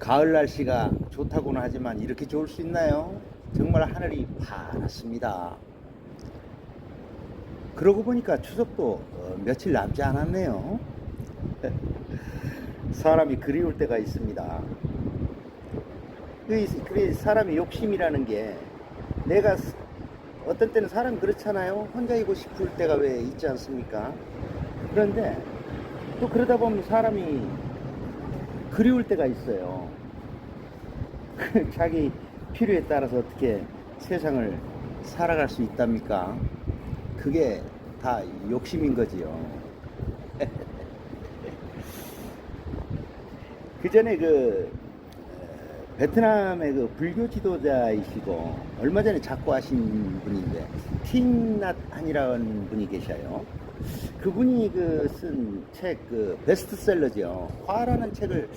가을 날씨가 좋다고는 하지만 이렇게 좋을 수 있나요? 정말 하늘이 파랗습니다. 그러고 보니까 추석도 어, 며칠 남지 않았네요. 사람이 그리울 때가 있습니다. 사람의 욕심이라는 게 내가 스- 어떤 때는 사람이 그렇잖아요. 혼자이고 싶을 때가 왜 있지 않습니까? 그런데 또 그러다 보면 사람이 그리울 때가 있어요. 자기 필요에 따라서 어떻게 세상을 살아갈 수 있답니까? 그게 다 욕심인 거지요. 그 전에 그 에, 베트남의 그 불교 지도자이시고 얼마 전에 작고하신 분인데 틴낫 한이라는 분이 계셔요. 그분이 그 쓴 책 그 베스트셀러죠. 화라는 책을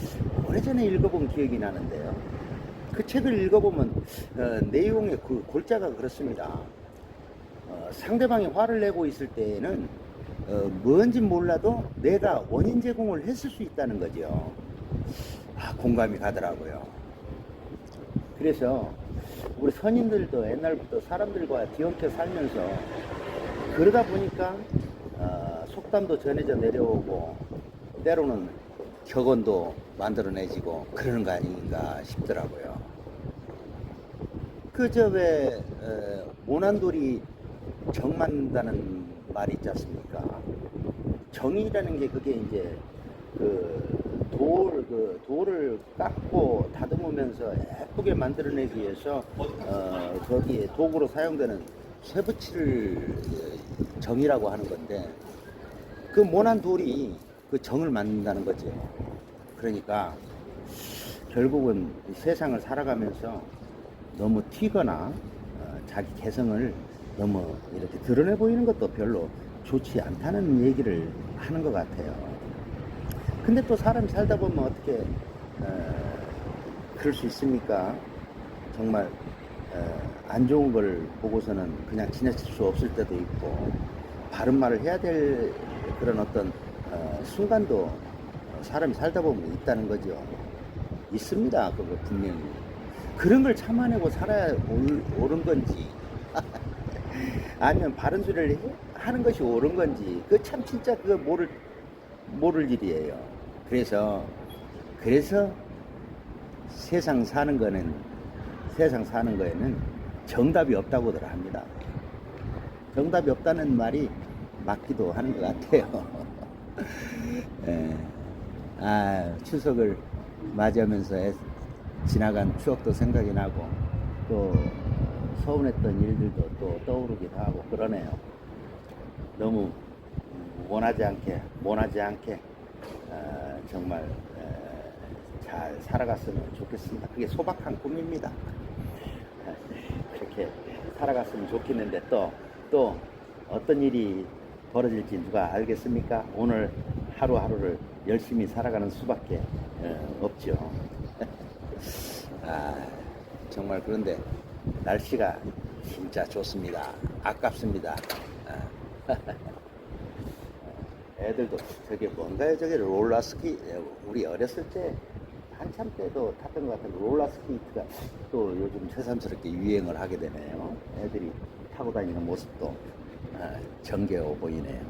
오래전에 읽어본 기억이 나는데요. 그 책을 읽어보면 어, 내용의 그 골자가 그렇습니다. 어, 상대방이 화를 내고 있을 때에는 어, 뭔지 몰라도 내가 원인 제공을 했을 수 있다는 거죠. 아, 공감이 가더라고요. 그래서 우리 선인들도 옛날부터 사람들과 뒤엉켜 살면서 그러다 보니까 어, 속담도 전해져 내려오고 때로는 격언도 만들어내지고 그러는 거 아닌가 싶더라고요. 그저 왜 모난돌이 정만다는 말이 있지 않습니까? 정이라는 게 그게 이제 그 돌, 그 돌을 깎고 다듬으면서 예쁘게 만들어내기 위해서 어, 거기에 도구로 사용되는 쇠붙이를 어, 정이라고 하는 건데 그 모난 돌이 그 정을 만든다는 거죠. 그러니까 결국은 이 세상을 살아가면서 너무 튀거나 어, 자기 개성을 너무 이렇게 드러내 보이는 것도 별로 좋지 않다는 얘기를 하는 것 같아요. 근데 또 사람이 살다 보면 어떻게 어, 그럴 수 있습니까? 정말 어, 안 좋은 걸 보고서는 그냥 지나칠 수 없을 때도 있고 바른 말을 해야 될 그런 어떤 어, 순간도 어, 사람이 살다 보면 있다는 거죠. 있습니다. 그거 분명히. 그런 걸 참아내고 살아야 옳, 옳은 건지 아니면 바른 소리를 해- 하는 것이 옳은 건지 그 참 진짜 그거 모를 모를 일이에요. 그래서 그래서 세상 사는 거는 세상 사는 거에는 정답이 없다고들 합니다. 정답이 없다는 말이 맞기도 하는 것 같아요. 예. 아, 추석을 맞이하면서 애- 지나간 추억도 생각이 나고 또 서운했던 일들도 또 떠오르기도 하고 그러네요. 너무 원하지 않게 원하지 않게 어, 정말 어, 잘 살아갔으면 좋겠습니다. 그게 소박한 꿈입니다. 그렇게 살아갔으면 좋겠는데 또 또 어떤 일이 벌어질지 누가 알겠습니까? 오늘 하루하루를 열심히 살아가는 수밖에 어, 없죠. 아, 정말 그런데 날씨가 진짜 좋습니다. 아깝습니다. 아. 애들도 저게 뭔가요? 저게 롤러스키 우리 어렸을 때 한참 때도 탔던 것 같은 롤러스케이트가 또 요즘 새삼스럽게 유행을 하게 되네요. 애들이 타고 다니는 모습도 아, 정겨워 보이네요.